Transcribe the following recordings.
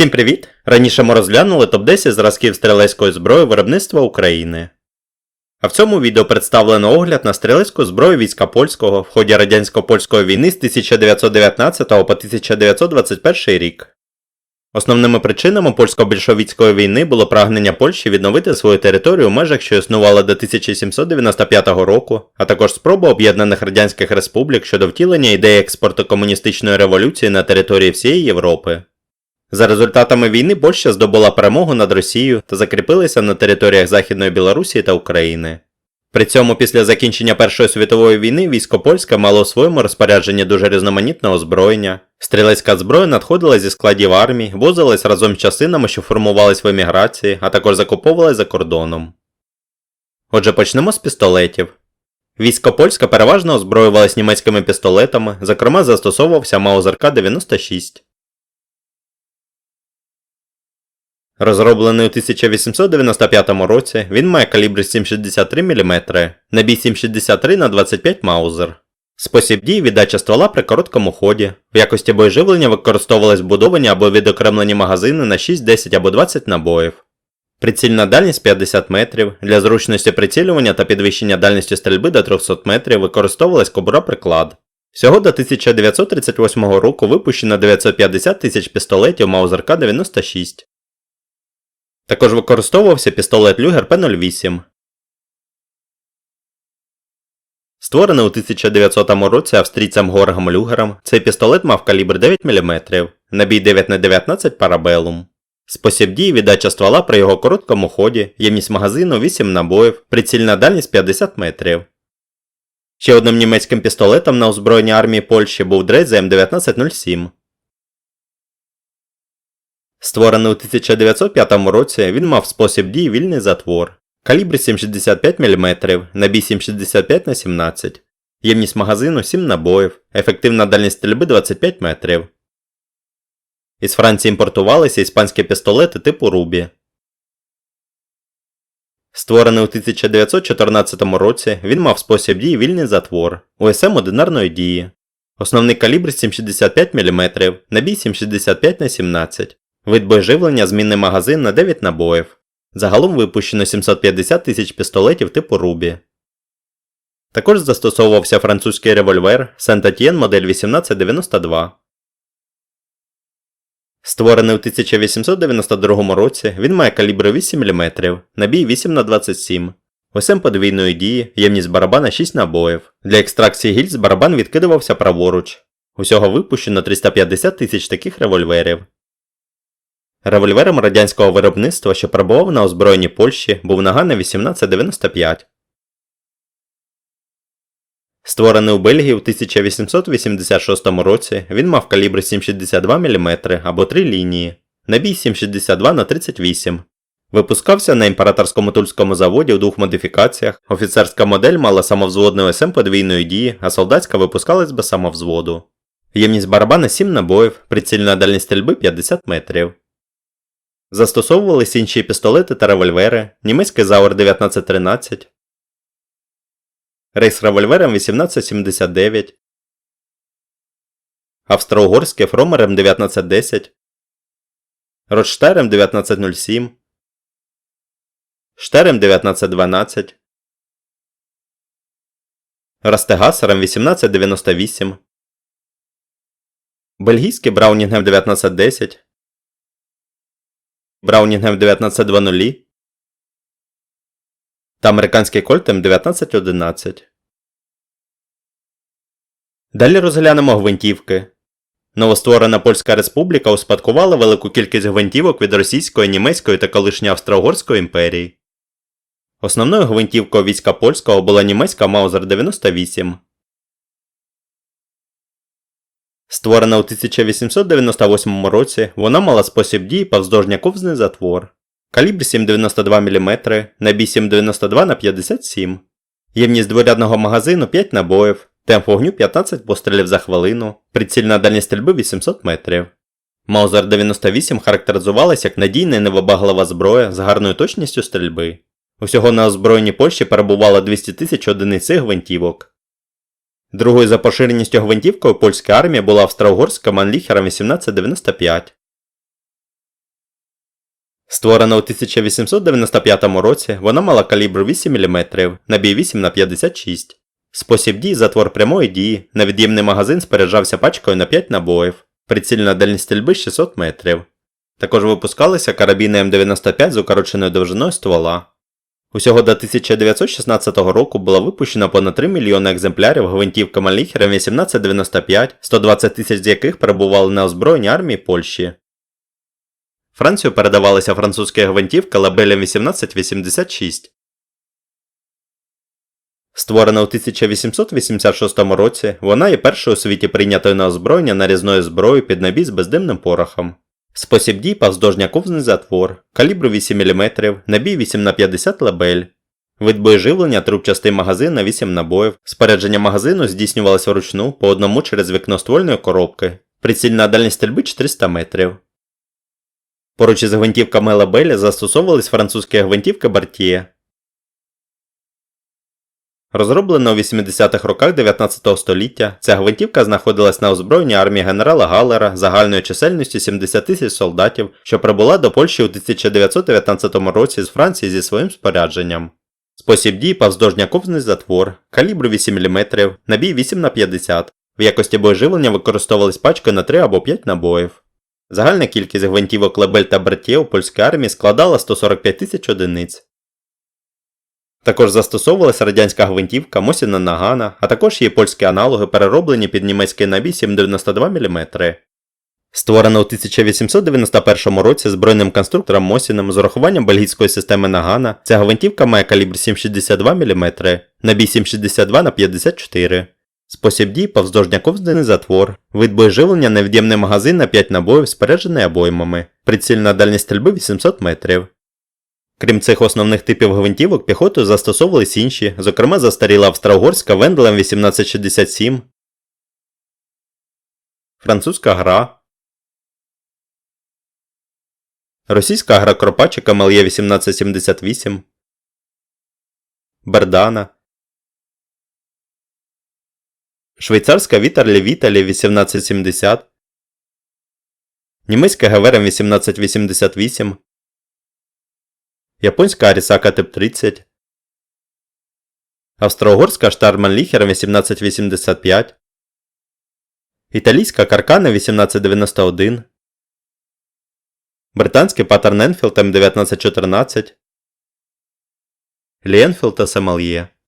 Всім привіт! Раніше ми розглянули топ-10 зразків стрілецької зброї виробництва України. А в цьому відео представлено огляд на стрілецьку зброю війська польського в ході радянсько-польської війни з 1919 по 1921 рік. Основними причинами польсько-більшовицької війни було прагнення Польщі відновити свою територію в межах, що існували до 1795 року, а також спроба об'єднаних радянських республік щодо втілення ідеї експорту комуністичної революції на території всієї Європи. За результатами війни Польща здобула перемогу над Росією та закріпилася на територіях Західної Білорусі та України. При цьому після закінчення Першої світової війни військо польське мало у своєму розпорядженні дуже різноманітне озброєння. Стрілецька зброя надходила зі складів армій, возилась разом з частинами, що формувались в еміграції, а також закуповувалась за кордоном. Отже, почнемо з пістолетів. Військо польське переважно озброювалось німецькими пістолетами, зокрема застосовувався Маузер К-96. Розроблений у 1895 році, він має калібр 7,63 мм, набій 7,63 на 25 Маузер. Спосіб дії віддача ствола при короткому ході. В якості боєживлення використовувались вбудовані або відокремлені магазини на 6, 10 або 20 набоїв. Прицільна дальність 50 метрів. Для зручності прицілювання та підвищення дальності стрільби до 300 метрів використовувалась кобура приклад. Всього до 1938 року випущено 950 тисяч пістолетів Маузер К-96. Також використовувався пістолет Люгер П-08. Створений у 1900 році австрійцем Горгом Люгером, цей пістолет мав калібр 9 мм, набій 9х19 парабелум. Спосіб дії віддача ствола при його короткому ході, ємність магазину 8 набоїв, прицільна дальність 50 метрів. Ще одним німецьким пістолетом на озброєнні армії Польщі був Дрезе М1907. Створений у 1905 році, він мав спосіб дії вільний затвор. Калібр 7,65 мм, набій 7,65 на 17 Ємність магазину 7 набоїв, ефективна дальність стрільби 25 метрів. Із Франції імпортувалися іспанські пістолети типу Рубі. Створений у 1914 році, він мав спосіб дії вільний затвор, УСМ одинарної дії. Основний калібр 7,65 мм, набій 7,65 на 17 Вид боєживлення змінний магазин на 9 набоїв. Загалом випущено 750 тисяч пістолетів типу Рубі. Також застосовувався французький револьвер Сент-Атьєн модель 1892. Створений у 1892 році, він має калібр 8 мм, набій 8 на 27 ОСМ подвійної дії, ємність барабана 6 набоїв. Для екстракції гільз барабан відкидувався праворуч. Усього випущено 350 тисяч таких револьверів. Револьвером радянського виробництва, що перебував на озброєнні Польщі, був Наган 1895. Створений у Бельгії у 1886 році, він мав калібр 7,62 мм або 3 лінії, набій 7,62 на 38 Випускався на імператорському тульському заводі у двох модифікаціях. Офіцерська модель мала самовзводний ОСМ подвійної дії, а солдатська випускалась без самовзводу. Ємність барабана 7 набоїв, прицільна дальність стрільби 50 метрів. Застосовувались інші пістолети та револьвери, німецький Зауер 1913, рейс револьвером 1879, австро-угорський Фромерем 1910, Ротштайрем 1907, Штерем 1912, Растегасером 1898, Бельгійський Браунінгем 1910, Браунінгем 1920 та американський Кольтем 1911. Далі розглянемо гвинтівки. Новостворена Польська Республіка успадкувала велику кількість гвинтівок від Російської, Німецької та колишньої Австро-Угорської імперії. Основною гвинтівкою війська польського була німецька Маузер 98. Створена у 1898 році, вона мала спосіб дії повздовжня ковзний затвор. Калібр 7,92 мм, набій 7,92 на 57 Ємність дворядного магазину 5 набоїв, темп вогню 15 пострілів за хвилину, прицільна дальність стрільби 800 метрів. Маузер 98 характеризувалась як надійна і невибаглива зброя з гарною точністю стрільби. Усього на озброєнні Польщі перебувало 200 тисяч одиниць гвинтівок. Другою за поширеністю гвинтівкою польська армія була австро-угорська Манліхером 1895. Створена у 1895 році, вона мала калібр 8 мм, набій 8 на 56 Спосіб дії затвор прямої дії, невід'ємний магазин споряджався пачкою на 5 набоїв, прицільна дальність стрільби 600 метрів. Також випускалися карабіни М95 з укороченою довжиною ствола. Усього до 1916 року було випущено понад 3 мільйони екземплярів гвинтівка Маліхера 1895, 120 тисяч з яких перебували на озброєнні армії Польщі. Францію передавалися французькі гвинтівки лабелем 1886. Створена у 1886 році, вона є першою у світі прийнятою на озброєння нарізною зброєю під набій з бездимним порохом. Спосіб дій повздовжня ковзний затвор, калібру 8 мм, набій 8 на 50 лабель. Вид боєживлення трубчастий магазин на 8 набоїв. Спорядження магазину здійснювалося вручну по одному через вікно ствольної коробки. Прицільна дальність стрільби 400 метрів. Поруч із гвинтівками лабелі застосовувались французькі гвинтівки Бартіє. Розроблена у 80-х роках 19 століття, ця гвинтівка знаходилась на озброєнні армії генерала Галлера загальною чисельністю 70 тисяч солдатів, що прибула до Польщі у 1919 році з Франції зі своїм спорядженням. Спосіб дії повздовжня ковзний затвор, калібру 8 мм, набій 8 на 50 В якості боєживлення використовувались пачки на 3 або 5 набоїв. Загальна кількість гвинтівок Лебель та Бертє у польській армії складала 145 тисяч одиниць. Також застосовувалася радянська гвинтівка Мосіна Нагана, а також її польські аналоги, перероблені під німецький набій 792 мм. Створена у 1891 році збройним конструктором Мосіним з урахуванням бельгійської системи Нагана, ця гвинтівка має калібр 762 мм, набій 762 на 54 Спосіб дій повздовжня ковзданий затвор, вид боєживлення невід'ємний магазин на 5 набоїв споряджений обоймами, прицільна дальність стрільби 800 метрів. Крім цих основних типів гвинтівок, піхотою застосовувались інші, зокрема застаріла австро-угорська Венделем 1867, французька гра, російська гра Кропачика Мельє 1878, Бердана, швейцарська Вітерлі Віталі 1870, німецька Геверем 1888, японська Арісака Тип 30, австро-угорська Штарман-Ліхер 1885, італійська Каркана 1891, британський Паттерн Енфілд М1914, Ліенфілд та.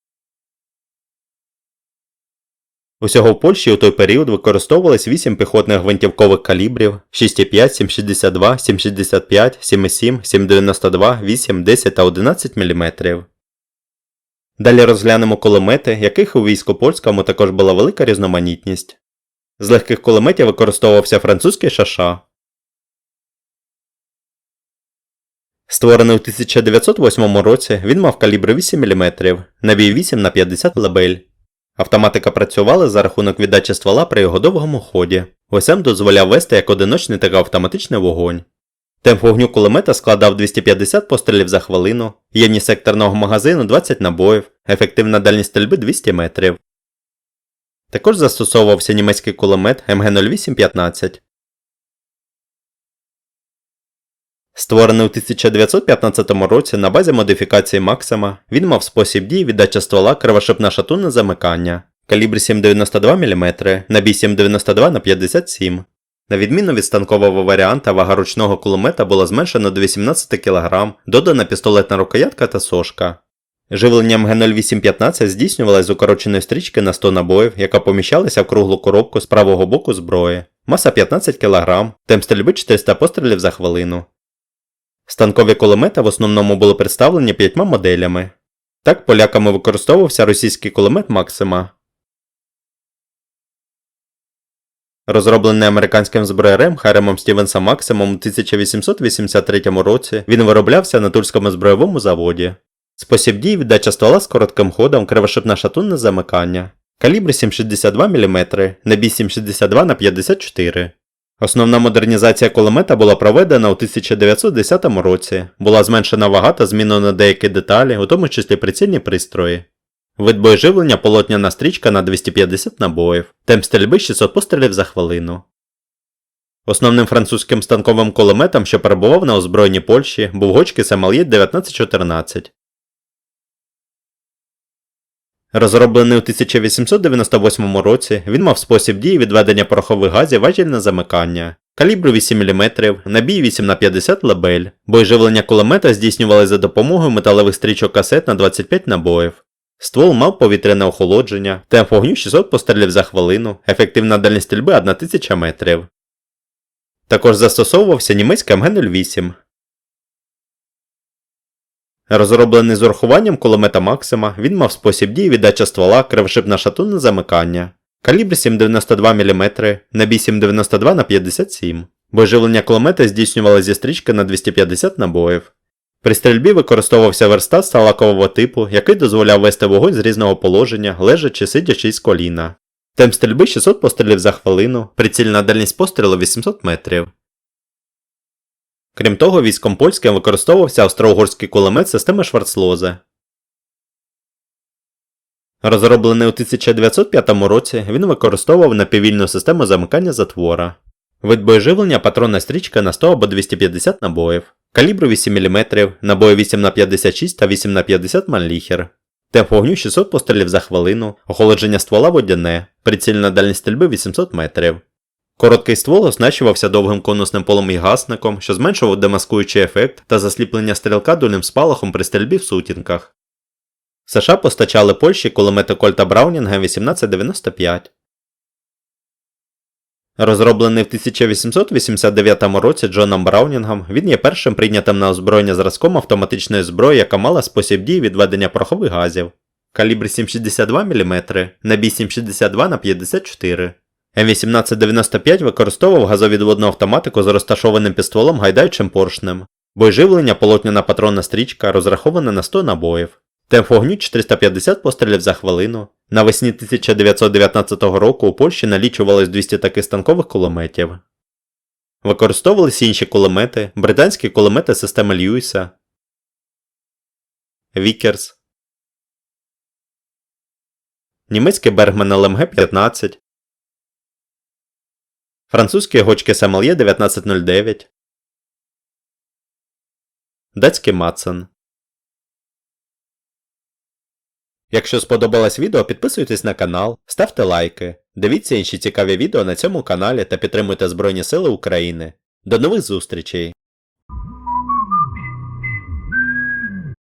Усього в Польщі у той період використовувалось 8 піхотних гвинтівкових калібрів 6,5, 7,62, 7,65, 7,7, 7,92, 8, 10 та 11 мм. Далі розглянемо кулемети, яких у війську польському також була велика різноманітність. З легких кулеметів використовувався французький шаша. Створений у 1908 році, він мав калібр 8 мм, набій 8 на 50 лабель. Автоматика працювала за рахунок віддачі ствола при його довгому ході. ОСМ дозволяв вести як одиночний, так і автоматичний вогонь. Темп вогню кулемета складав 250 пострілів за хвилину, ємність секторного магазину 20 набоїв, ефективна дальність стрільби 200 метрів. Також застосовувався німецький кулемет МГ-0815. Створений у 1915 році на базі модифікації Максима, він мав спосіб дії віддача ствола кривошипна шатунне замикання, калібр 7,92 мм, набій 7,92 на 57 На відміну від станкового варіанта, вага ручного кулемета була зменшена до 18 кг, додана пістолетна рукоятка та сошка. Живлення МГ-0815 здійснювалось з укороченої стрічки на 100 набоїв, яка поміщалася в круглу коробку з правого боку зброї. Маса 15 кг, темп стрільби 400 пострілів за хвилину. Станкові кулемети в основному були представлені п'ятьма моделями. Так поляками використовувався російський кулемет Максима. Розроблений американським зброярем Харемом Стівенсом Максимом у 1883 році, він вироблявся на Тульському збройовому заводі. Спосіб дій віддача ствола з коротким ходом, кривошипне шатунне замикання. Калібр 7,62 мм, набій 7,62 на 54 Основна модернізація кулемета була проведена у 1910 році, була зменшена вага та змінено деякі деталі, у тому числі прицільні пристрої. Вид боєживлення полотняна стрічка на 250 набоїв, темп стрільби 600 пострілів за хвилину. Основним французьким станковим кулеметом, що перебував на озброєнні Польщі, був Гочки Самалєт 1914. Розроблений у 1898 році, він мав спосіб дії відведення порохових газів важільне замикання, калібру 8 мм, набій 8х50 лабель, боєживлення кулемета здійснювали за допомогою металевих стрічок касет на 25 набоїв. Ствол мав повітряне охолодження, темп вогню 600 пострілів за хвилину, ефективна дальність стрільби 1000 метрів. Також застосовувався німецький МГ-08. Розроблений з урахуванням кулемета Максима, він мав спосіб дії віддача ствола, кривошипна шатунне замикання, калібр 7,92 мм, набій 7,92 на 57 Боєживлення кулемета здійснювали зі стрічки на 250 набоїв. При стрільбі використовувався верстат сталакового типу, який дозволяв вести вогонь з різного положення, лежачи сидячи з коліна. Темп стрільби 600 пострілів за хвилину, прицільна дальність пострілу 800 метрів. Крім того, військом польським використовувався австро-угорський кулемет системи Шварцлозе. Розроблений у 1905 році, він використовував напіввільну систему замикання затвора. Вид боєживлення патронна стрічка на 100 або 250 набоїв, калібру 8 мм, набої 8х56 та 8х50 Манліхер. Темп вогню 600 пострілів за хвилину, охолодження ствола водяне, прицільна дальність стрільби 800 метрів. Короткий ствол оснащувався довгим конусним полом і гасником, що зменшував демаскуючий ефект та засліплення стрілка дульним спалахом при стрільбі в сутінках. США постачали Польщі кулемети Кольта Браунінга 1895. Розроблений в 1889 році Джоном Браунінгом, він є першим прийнятим на озброєння зразком автоматичної зброї, яка мала спосіб дії відведення порохових газів. Калібр 7,62 мм, набій 7,62 на 54 М1895 використовував газовідводну автоматику з розташованим під стволом гайдаючим поршнем. Боєживлення полотняна патронна стрічка розрахована на 100 набоїв. Темп вогню 450 пострілів за хвилину. Навесні 1919 року у Польщі налічувалось 200 таких станкових кулеметів. Використовувалися інші кулемети, британські кулемети системи Льюіса, Вікерс, німецький Бергман ЛМГ-15, французькі гочки Самельє 1909, датський Мацен. Якщо сподобалось відео, підписуйтесь на канал, ставте лайки, дивіться інші цікаві відео на цьому каналі та підтримуйте Збройні Сили України. До нових зустрічей!